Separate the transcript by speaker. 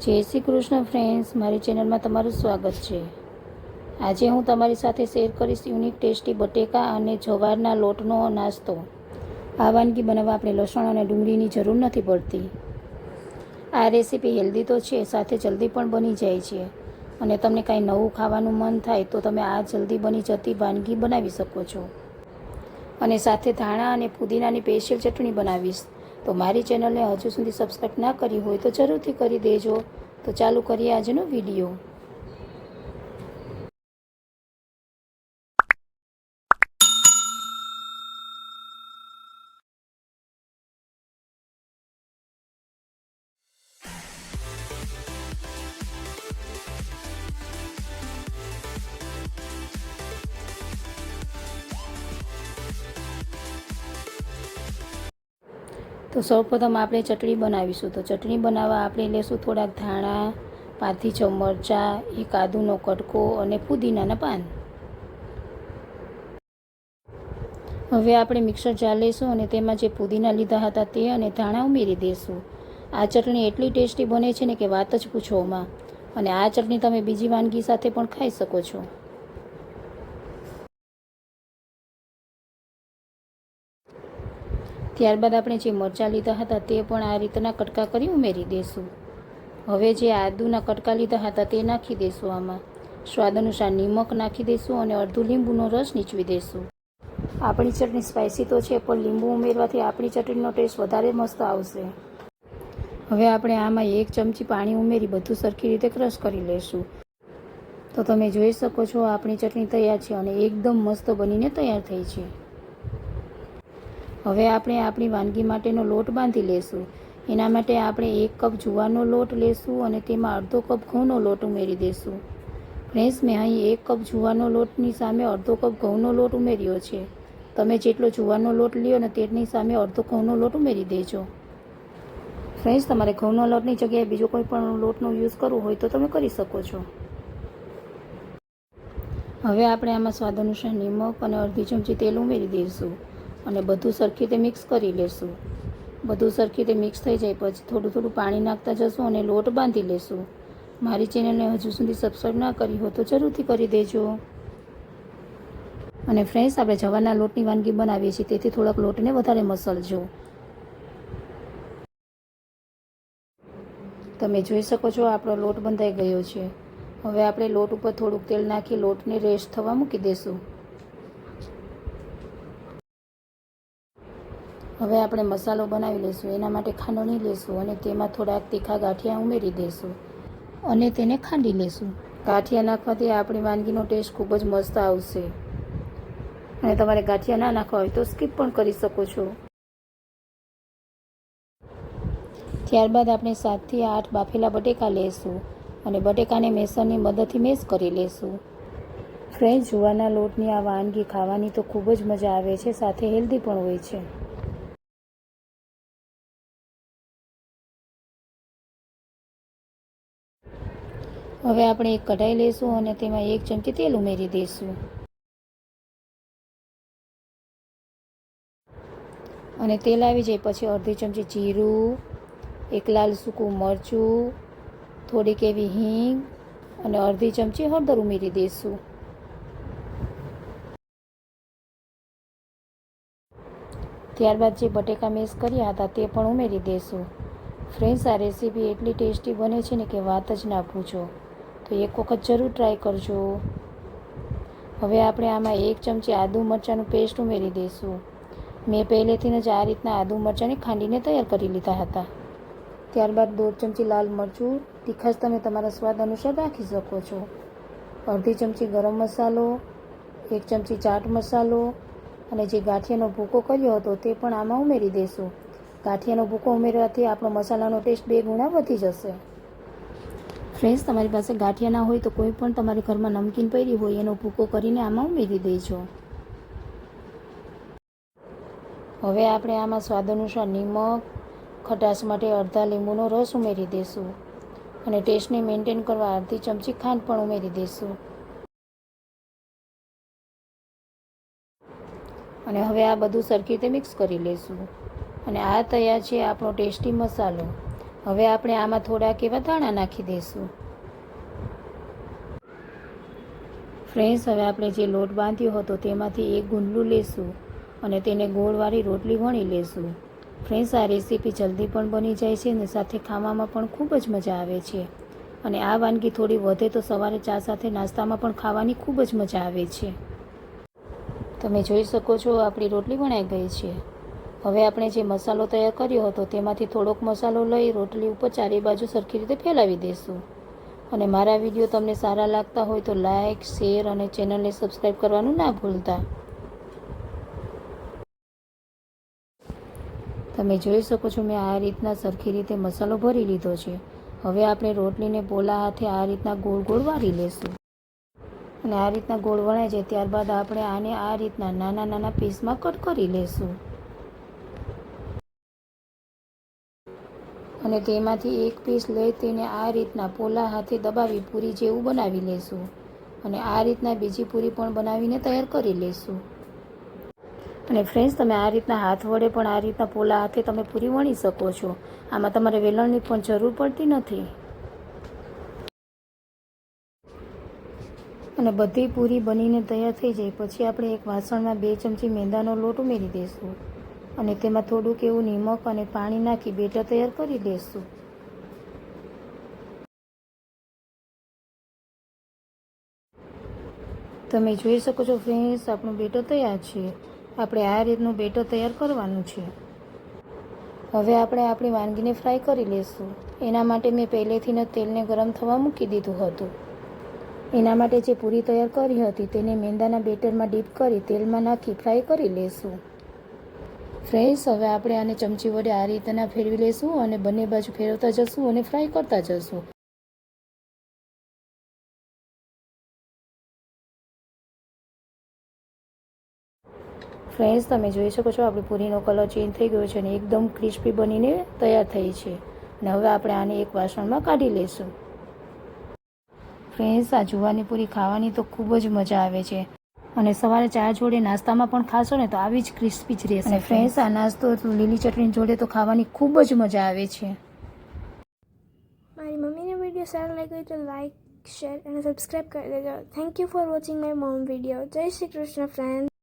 Speaker 1: જય શ્રી કૃષ્ણ ફ્રેન્ડ્સ મારી ચેનલમાં તમારું સ્વાગત છે. આજે હું તમારી સાથે શેર કરીશ યુનિક ટેસ્ટી બટેકા અને જવારના લોટનો નાસ્તો. આ વાનગી બનાવવા આપણે લસણ અને ડુંગળીની જરૂર નથી પડતી. આ રેસીપી હેલ્ધી તો છે, સાથે જલ્દી પણ બની જાય છે. અને તમને કાંઈ નવું ખાવાનું મન થાય તો તમે આ જલ્દી બની જતી વાનગી બનાવી શકો છો. અને સાથે ધાણા અને પુદીનાની સ્પેશિયલ ચટણી બનાવીશ. તો મારી ચેનલને હજુ સુધી સબસ્ક્રાઈબ ના કરી હોય તો જરૂરથી કરી દેજો. તો ચાલુ કરીએ આજનો વીડિયો. તો સૌપ્રથમ આપણે ચટણી બનાવીશું. તો ચટણી બનાવવા આપણે લેશું થોડાક ધાણા, પાંચથી છ મરચાં, એક આદુનો કટકો અને પુદીનાના પાન. હવે આપણે મિક્સર જાર લઈશું અને તેમાં જે પુદીના લીધા હતા તે અને ધાણા ઉમેરી દઈશું આ ચટણી એટલી ટેસ્ટી બને છે ને કે વાત જ પૂછોમાં અને આ ચટણી તમે બીજી વાનગી સાથે પણ ખાઈ શકો છો. ત્યારબાદ આપણે જે મરચાં લીધા હતા તે પણ આ રીતના કટકા કરી ઉમેરી દઈશું હવે જે આદુના કટકા લીધા હતા તે નાખી દઈશું આમાં. સ્વાદ અનુસાર નિમક નાખી દઈશું અને અડધું લીંબુનો રસ નીચવી દઈશું આપણી ચટણી સ્પાઇસી તો છે, પણ લીંબુ ઉમેરવાથી આપણી ચટણીનો ટેસ્ટ વધારે મસ્ત આવશે. હવે આપણે આમાં એક ચમચી પાણી ઉમેરી બધું સરખી રીતે ક્રશ કરી લઈશું તો તમે જોઈ શકો છો આપણી ચટણી તૈયાર છે અને એકદમ મસ્ત બનીને તૈયાર થઈ છે. હવે આપણે આપણી વાનગી માટેનો લોટ બાંધી લેશું. એના માટે આપણે એક કપ જુવારનો લોટ લેશું અને તેમાં અડધો કપ ઘઉંનો લોટ ઉમેરી દઈશું ફ્રેન્ડ્સ, મેં અહીં એક કપ જુવારનો લોટની સામે અડધો કપ ઘઉંનો લોટ ઉમેર્યો છે. તમે જેટલો જુવારનો લોટ લ્યો ને તેની સામે અડધો ઘઉંનો લોટ ઉમેરી દેજો. ફ્રેન્ડ્સ, તમારે ઘઉંનો લોટની જગ્યાએ બીજો કોઈ પણ લોટનો યુઝ કરવો હોય તો તમે કરી શકો છો. હવે આપણે આમાં સ્વાદ અનુસાર નિમક અને અડધી ચમચી તેલ ઉમેરી દઈશું અને બધું સરખી રીતે મિક્સ કરી લેશું. બધું સરખી રીતે મિક્સ થઈ જાય પછી થોડું થોડું પાણી નાખતા જશું અને લોટ બાંધી લેશું. મારી ચેનલને હજુ સુધી સબસ્ક્રાઈબ ના કરી હોય તો જરૂરથી કરી દેજો. અને ફ્રેન્ડ્સ આપણે જવાના લોટની વાનગી બનાવીએ છીએ, તેથી થોડાક લોટને વધારે મસલજો. તમે જોઈ શકો છો, આપણો લોટ બંધાઈ ગયો છે. હવે આપણે લોટ ઉપર થોડુંક તેલ નાખી લોટને રેસ્ટ થવા મૂકી દઈશું હવે આપણે મસાલો બનાવી લઈશું એના માટે ખાંડણી લઈશું અને તેમાં થોડાક તીખા ગાંઠિયા ઉમેરી દઈશું અને તેને ખાંડી લઈશું ગાંઠિયા નાખવાથી આપણી વાનગીનો ટેસ્ટ ખૂબ જ મસ્ત આવશે. અને તમારે ગાંઠિયા ના નાખવા હોય તો સ્કીપ પણ કરી શકો છો. ત્યારબાદ આપણે સાતથી આઠ બાફેલા બટેકા લઈશું અને બટેકાને મેસરની મદદથી મેશ કરી લઈશું ફ્રેન્ચ જુવારના લોટની આ વાનગી ખાવાની તો ખૂબ જ મજા આવે છે, સાથે હેલ્ધી પણ હોય છે. હવે આપણે એક કઢાઈ લઈશું અને તેમાં એક ચમચી તેલ ઉમેરી દઈશું. અને તેલ આવી જાય પછી અડધી ચમચી જીરું, એક લાલ સૂકું મરચું, થોડીક એવી હિંગ અને અડધી ચમચી હળદર ઉમેરી દઈશું. ત્યારબાદ જે બટેકા મેસ કર્યા હતા તે પણ ઉમેરી દઈશું. ફ્રેન્ડ્સ, આ રેસીપી એટલી ટેસ્ટી બને છે ને કે વાત જ ના પૂછો. તો એક વખત જરૂર ટ્રાય કરજો. હવે આપણે આમાં એક ચમચી આદુ મરચાંનું પેસ્ટ ઉમેરી દઈશું. મેં પહેલેથી જ આ રીતના આદુ મરચાંને ખાંડીને તૈયાર કરી લીધા હતા. ત્યારબાદ દોઢ ચમચી લાલ મરચું, તીખાશ તમે તમારા સ્વાદ અનુસાર રાખી શકો છો. અડધી ચમચી ગરમ મસાલો, એક ચમચી ચાટ મસાલો અને જે ગાંઠિયાનો ભૂકો કર્યો હતો તે પણ આમાં ઉમેરી દઈશું. ગાંઠિયાનો ભૂકો ઉમેરવાથી આપણો મસાલાનો ટેસ્ટ બે ગુણા વધી જશે. ફ્રેન્ડ્સ, તમારી પાસે ગાંઠિયા ના હોય તો કોઈ પણ તમારે ઘરમાં નમકીન પડી હોય, એનો ભૂકો કરીને આમાં ઉમેરી દેજો. હવે આપણે આમાં સ્વાદ અનુસાર નિમક, ખટાશ માટે અડધા લીંબુનો રસ ઉમેરી દઈશું અને ટેસ્ટને મેન્ટેન કરવા અડધી ચમચી ખાંડ પણ ઉમેરી દઈશું અને હવે આ બધું સરખી રીતે મિક્સ કરી લઈશું અને આ તૈયાર છે આપણો ટેસ્ટી મસાલો. હવે આપણે આમાં થોડાક એવા ધાણા નાખી દઈશું. ફ્રેન્ડ્સ હવે આપણે જે લોટ બાંધ્યો હતો તેમાંથી એક ગુંદલું લેશું અને તેને ગોળવાળી રોટલી વણી લેશું. ફ્રેન્ડ્સ આ રેસીપી જલ્દી પણ બની જાય છે અને સાથે ખાવામાં પણ ખૂબ જ મજા આવે છે. અને આ વાનગી થોડી વધે તો સવારે ચા સાથે નાસ્તામાં પણ ખાવાની ખૂબ જ મજા આવે છે. તમે જોઈ શકો છો આપણી રોટલી વણાઈ ગઈ છે. હવે આપણે જે મસાલો તૈયાર કર્યો હતો તેમાંથી થોડોક મસાલો લઈ રોટલી ઉપર ચારે બાજુ સરખી રીતે ફેલાવી દઈશું અને મારા વીડિયો તમને સારા લાગતા હોય તો લાઇક શેર અને ચેનલને સબસ્ક્રાઈબ કરવાનું ના ભૂલતા. તમે જોઈ શકો છો મેં આ રીતના સરખી રીતે મસાલો ભરી લીધો છે. હવે આપણે રોટલીને પોલા હાથે આ રીતના ગોળ ગોળ વાળી લેશું. અને આ રીતના ગોળ વણાય છે ત્યારબાદ આપણે આને આ રીતના નાના નાના પીસમાં કટ કરી લેશું. અને તેમાંથી એક પીસ લઈ તેને આ રીતના પોલા હાથે દબાવી પૂરી જેવું બનાવી લેશું અને આ રીતના બીજી પૂરી પણ બનાવીને તૈયાર કરી લેશું. અને ફ્રેન્ડ્સ તમે આ રીતના હાથ વડે પણ આ રીતના પોલા હાથે તમે પૂરી વણી શકો છો. આમાં તમારે વેલણની પણ જરૂર પડતી નથી. અને બધી પૂરી બનીને તૈયાર થઈ જાય. પછી આપણે એક વાસણમાં બે ચમચી મેંદાનો લોટ ઉમેરી દઈશું અને તેમાં થોડુંક એવું નિમક અને પાણી નાખી બેટર તૈયાર કરી દઈશું તમે જોઈ શકો છો ફ્રેન્ડ્સ, આપણું બેટર તૈયાર છે. આપણે આ રીતનું બેટર તૈયાર કરવાનું છે. હવે આપણે આપણી વાનગીને ફ્રાય કરી લઈશું એના માટે મેં પહેલેથી જ તેલને ગરમ થવા મૂકી દીધું હતું. એના માટે જે પૂરી તૈયાર કરી હતી તેને મેંદાના બેટરમાં ડીપ કરી તેલમાં નાખી ફ્રાય કરી લઈશું ફ્રેન્ડ્સ હવે આપણે આને ચમચી વડે આ રીતના ફેરવી લઈશું અને બંને બાજુ ફેરવતા જશું અને ફ્રાય કરતા જશું. ફ્રેન્ડ્સ તમે જોઈ શકો છો, આપણી પૂરીનો કલર ચેન્જ થઈ ગયો છે અને એકદમ ક્રિસ્પી બનીને તૈયાર થઈ છે. અને હવે આપણે આને એક વાસણમાં કાઢી લઈશું. ફ્રેન્ડ્સ આ જુવાની પૂરી ખાવાની તો ખૂબ જ મજા આવે છે. અને સવારે ચા જોડે નાસ્તામાં પણ ખાશો ને તો આવી જ ક્રિસ્પી જ રહેશે અને ફ્રેન્ડ્સ આ નાસ્તો લીલી ચટણી જોડે તો ખાવાની ખૂબ જ મજા આવે છે.
Speaker 2: મારી મમ્મીને વીડિયો સારો લાગ્યો તો લાઈક શેર અને સબસ્ક્રાઈબ કરી દેજો. Thank you for watching my mom video Jai Shri Krishna friend